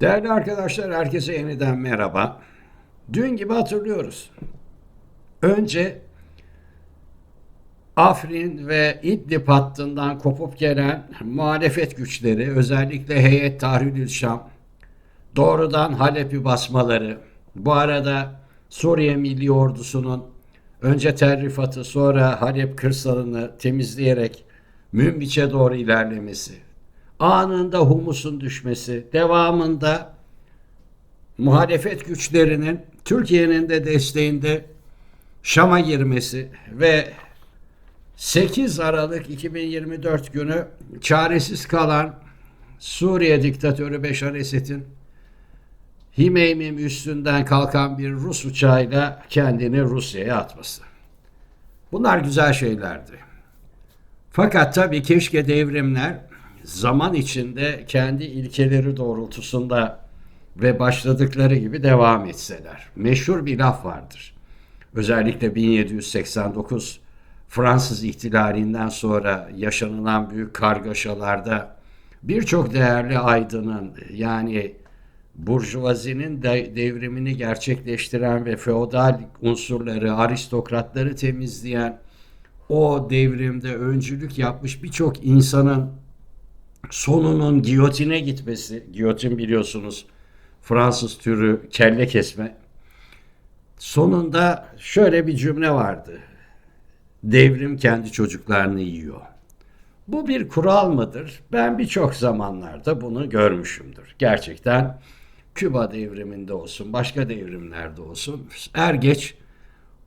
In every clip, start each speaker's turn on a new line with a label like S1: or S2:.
S1: Değerli arkadaşlar, herkese yeniden merhaba. Dün gibi hatırlıyoruz. Önce Afrin ve İdlib hattından kopup gelen muhalefet güçleri, özellikle Heyet Tahrirül Şam, doğrudan Halep'i basmaları, bu arada Suriye Milli Ordusu'nun önce Tel Rifat'ı sonra Halep kırsalını temizleyerek Münbiç'e doğru ilerlemesi, anında humusun düşmesi, devamında muhalefet güçlerinin Türkiye'nin de desteğinde Şam'a girmesi ve 8 Aralık 2024 günü çaresiz kalan Suriye diktatörü Beşar Esed'in Himeymim üstünden kalkan bir Rus uçağıyla kendini Rusya'ya atması. Bunlar güzel şeylerdi. Fakat tabii keşke devrimler zaman içinde kendi ilkeleri doğrultusunda ve başladıkları gibi devam etseler. Meşhur bir laf vardır. Özellikle 1789 Fransız ihtilalinden sonra yaşanılan büyük kargaşalarda birçok değerli aydının yani burjuvazinin de devrimini gerçekleştiren ve feodal unsurları, aristokratları temizleyen o devrimde öncülük yapmış birçok insanın sonunun giyotine gitmesi, giyotin biliyorsunuz Fransız türü kelle kesme. Sonunda şöyle bir cümle vardı. Devrim kendi çocuklarını yiyor. Bu bir kural mıdır? Ben birçok zamanlarda bunu görmüşümdür. Gerçekten Küba devriminde olsun, başka devrimlerde olsun er geç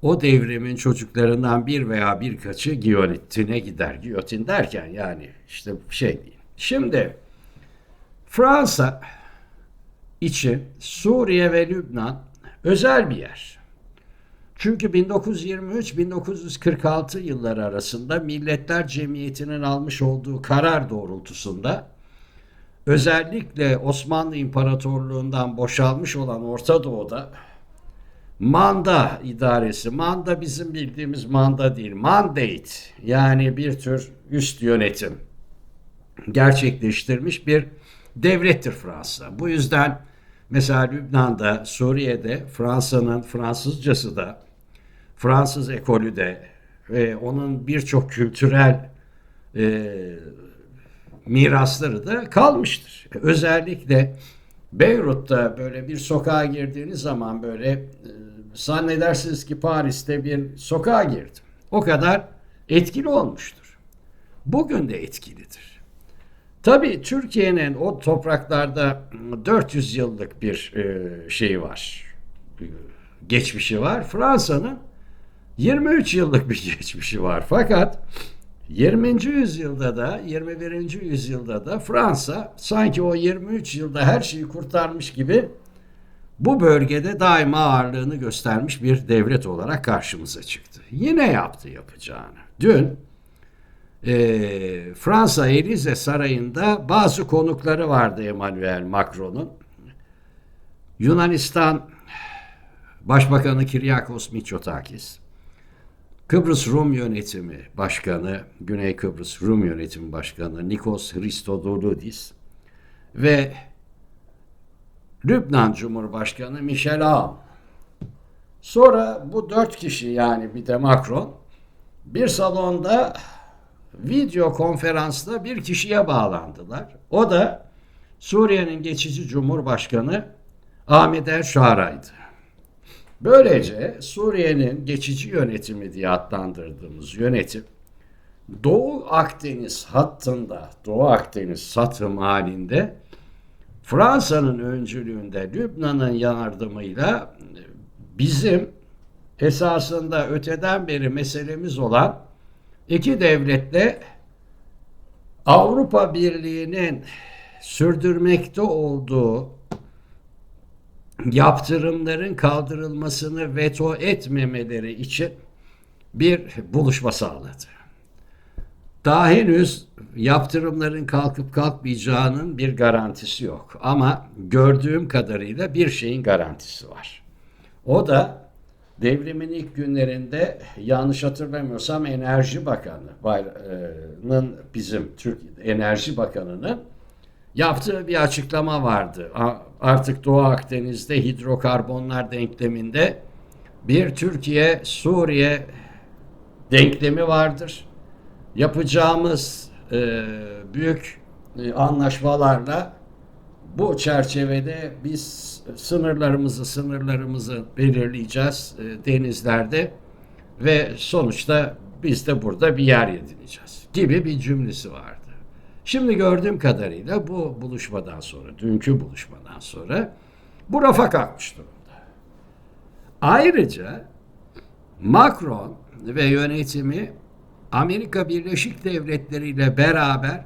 S1: o devrimin çocuklarından bir veya birkaçı giyotine gider. Giyotin derken yani işte şey değil. Şimdi Fransa için Suriye ve Lübnan özel bir yer. Çünkü 1923-1946 yılları arasında Milletler Cemiyeti'nin almış olduğu karar doğrultusunda özellikle Osmanlı İmparatorluğundan boşalmış olan Orta Doğu'da manda idaresi, manda bizim bildiğimiz manda değil, mandate yani bir tür üst yönetim gerçekleştirmiş bir devlettir Fransa. Bu yüzden mesela Lübnan'da, Suriye'de Fransa'nın Fransızcası da, Fransız ekolü de ve onun birçok kültürel e, mirasları da kalmıştır. Özellikle Beyrut'ta böyle bir sokağa girdiğiniz zaman böyle e, zannedersiniz ki Paris'te bir sokağa girdim. O kadar etkili olmuştur. Bugün de etkilidir. Tabii Türkiye'nin o topraklarda 400 yıllık bir e, şeyi var. Geçmişi var. Fransa'nın 23 yıllık bir geçmişi var. Fakat 20. yüzyılda da 21. yüzyılda da Fransa sanki o 23 yılda her şeyi kurtarmış gibi bu bölgede daima ağırlığını göstermiş bir devlet olarak karşımıza çıktı. Yine yaptı yapacağını. Dün e, Fransa Elize Sarayı'nda bazı konukları vardı Emmanuel Macron'un. Yunanistan Başbakanı Kyriakos Mitsotakis, Kıbrıs Rum Yönetimi Başkanı, Güney Kıbrıs Rum Yönetimi Başkanı Nikos Christodoulidis ve Lübnan Cumhurbaşkanı Michel Aoun. Sonra bu dört kişi yani bir de Macron bir salonda video konferansla bir kişiye bağlandılar. O da Suriye'nin geçici Cumhurbaşkanı Ahmet El. Böylece Suriye'nin geçici yönetimi diye adlandırdığımız yönetim Doğu Akdeniz hattında, Doğu Akdeniz satım halinde Fransa'nın öncülüğünde Lübnan'ın yardımıyla bizim esasında öteden beri meselemiz olan iki devletle Avrupa Birliği'nin sürdürmekte olduğu yaptırımların kaldırılmasını veto etmemeleri için bir buluşma sağladı. Daha henüz yaptırımların kalkıp kalkmayacağının bir garantisi yok. Ama gördüğüm kadarıyla bir şeyin garantisi var. O da devrimin ilk günlerinde yanlış hatırlamıyorsam Enerji Bakanı'nın bizim Türk Enerji Bakanı'nın yaptığı bir açıklama vardı. Artık Doğu Akdeniz'de hidrokarbonlar denkleminde bir Türkiye-Suriye denklemi vardır. Yapacağımız büyük anlaşmalarla bu çerçevede biz sınırlarımızı sınırlarımızı belirleyeceğiz e, denizlerde ve sonuçta biz de burada bir yer edineceğiz gibi bir cümlesi vardı. Şimdi gördüğüm kadarıyla bu buluşmadan sonra, dünkü buluşmadan sonra bu rafa kalkmış durumda. Ayrıca Macron ve yönetimi Amerika Birleşik Devletleri ile beraber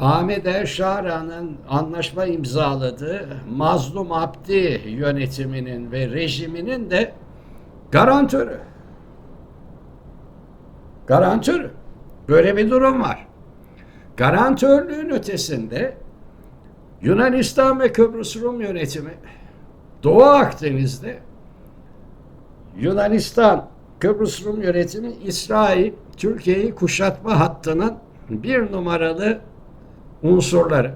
S1: Ahmet Erşara'nın anlaşma imzaladığı Mazlum Abdi yönetiminin ve rejiminin de garantörü. Garantörü. Böyle bir durum var. Garantörlüğün ötesinde Yunanistan ve Kıbrıs Rum yönetimi Doğu Akdeniz'de Yunanistan, Kıbrıs Rum yönetimi İsrail, Türkiye'yi kuşatma hattının bir numaralı unsurları.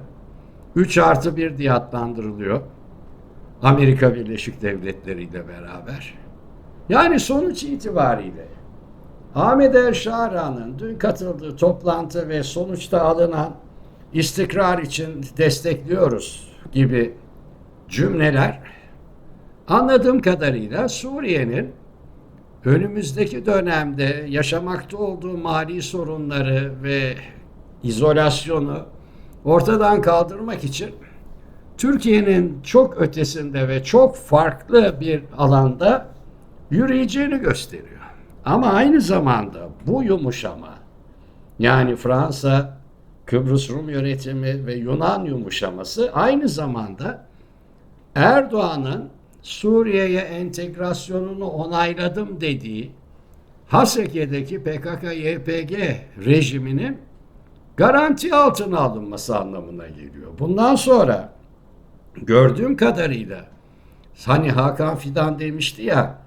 S1: 3 artı 1 diye adlandırılıyor. Amerika Birleşik Devletleri ile beraber. Yani sonuç itibariyle Ahmet El Şara'nın dün katıldığı toplantı ve sonuçta alınan istikrar için destekliyoruz gibi cümleler anladığım kadarıyla Suriye'nin önümüzdeki dönemde yaşamakta olduğu mali sorunları ve izolasyonu ortadan kaldırmak için Türkiye'nin çok ötesinde ve çok farklı bir alanda yürüyeceğini gösteriyor. Ama aynı zamanda bu yumuşama yani Fransa, Kıbrıs Rum yönetimi ve Yunan yumuşaması aynı zamanda Erdoğan'ın Suriye'ye entegrasyonunu onayladım dediği Haseke'deki PKK-YPG rejiminin garanti altına alınması anlamına geliyor. Bundan sonra gördüğüm kadarıyla hani Hakan Fidan demişti ya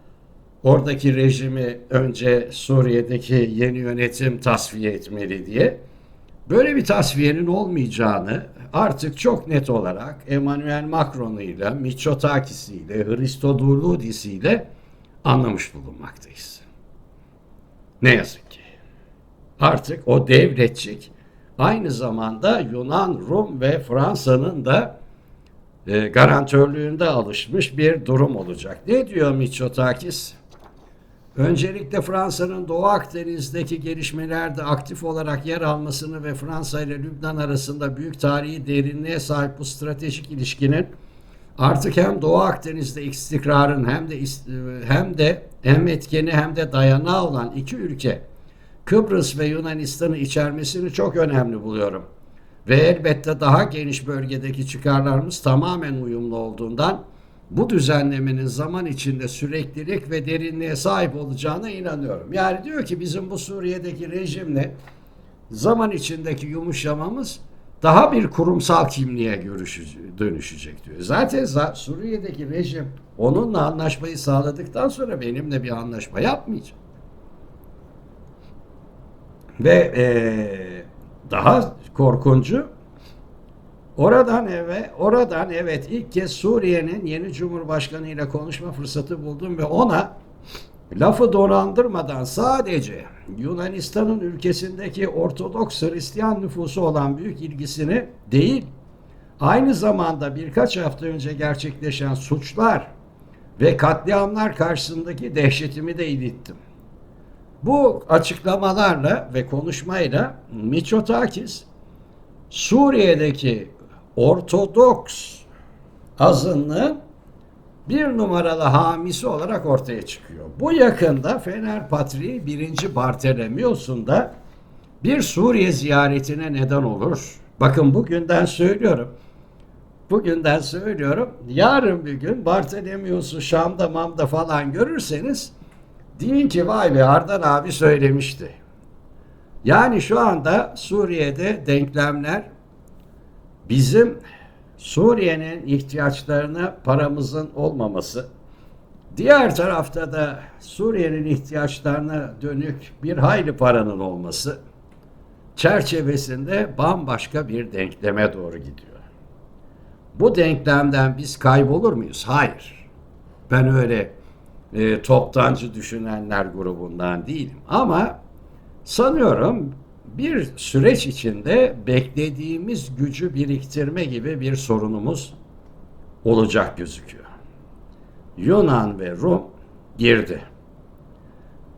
S1: oradaki rejimi önce Suriye'deki yeni yönetim tasfiye etmeli diye. Böyle bir tasfiyenin olmayacağını artık çok net olarak Emmanuel Macron'uyla, Mitsotakis'iyle, Christodoulidis'iyle anlamış bulunmaktayız. Ne yazık ki. Artık o devletçik aynı zamanda Yunan, Rum ve Fransa'nın da e, garantörlüğünde alışmış bir durum olacak. Ne diyor Mitsotakis? Öncelikle Fransa'nın Doğu Akdeniz'deki gelişmelerde aktif olarak yer almasını ve Fransa ile Lübnan arasında büyük tarihi derinliğe sahip bu stratejik ilişkinin artık hem Doğu Akdeniz'de istikrarın hem de hem de hem etkeni hem de dayanağı olan iki ülke Kıbrıs ve Yunanistan'ı içermesini çok önemli buluyorum. Ve elbette daha geniş bölgedeki çıkarlarımız tamamen uyumlu olduğundan bu düzenlemenin zaman içinde süreklilik ve derinliğe sahip olacağına inanıyorum. Yani diyor ki bizim bu Suriye'deki rejimle zaman içindeki yumuşamamız daha bir kurumsal kimliğe dönüşecek diyor. Zaten Suriye'deki rejim onunla anlaşmayı sağladıktan sonra benimle bir anlaşma yapmayacak. Ve ee, daha korkuncu Oradan eve, oradan evet ilk kez Suriye'nin yeni Cumhurbaşkanı ile konuşma fırsatı buldum ve ona lafı dolandırmadan sadece Yunanistan'ın ülkesindeki Ortodoks Hristiyan nüfusu olan büyük ilgisini değil, aynı zamanda birkaç hafta önce gerçekleşen suçlar ve katliamlar karşısındaki dehşetimi de ilettim. Bu açıklamalarla ve konuşmayla Mitsotakis Suriye'deki Ortodoks azınlığın bir numaralı hamisi olarak ortaya çıkıyor. Bu yakında Fener Patriği 1. Bartolomeos'un da bir Suriye ziyaretine neden olur. Bakın bugünden söylüyorum. Bugünden söylüyorum. Yarın bir gün Bartolomeos'u Şam'da Mam'da falan görürseniz deyin ki vay be Ardan abi söylemişti. Yani şu anda Suriye'de denklemler bizim Suriye'nin ihtiyaçlarına paramızın olmaması, diğer tarafta da Suriye'nin ihtiyaçlarına dönük bir hayli paranın olması, çerçevesinde bambaşka bir denkleme doğru gidiyor. Bu denklemden biz kaybolur muyuz? Hayır. Ben öyle e, toptancı düşünenler grubundan değilim. Ama sanıyorum bir süreç içinde beklediğimiz gücü biriktirme gibi bir sorunumuz olacak gözüküyor. Yunan ve Rum girdi.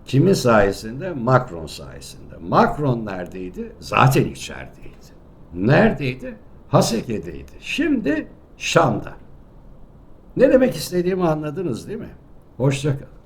S1: Kimin sayesinde? Macron sayesinde. Macron neredeydi? Zaten içerideydi. Neredeydi? Haseke'deydi. Şimdi Şam'da. Ne demek istediğimi anladınız değil mi? Hoşçakalın.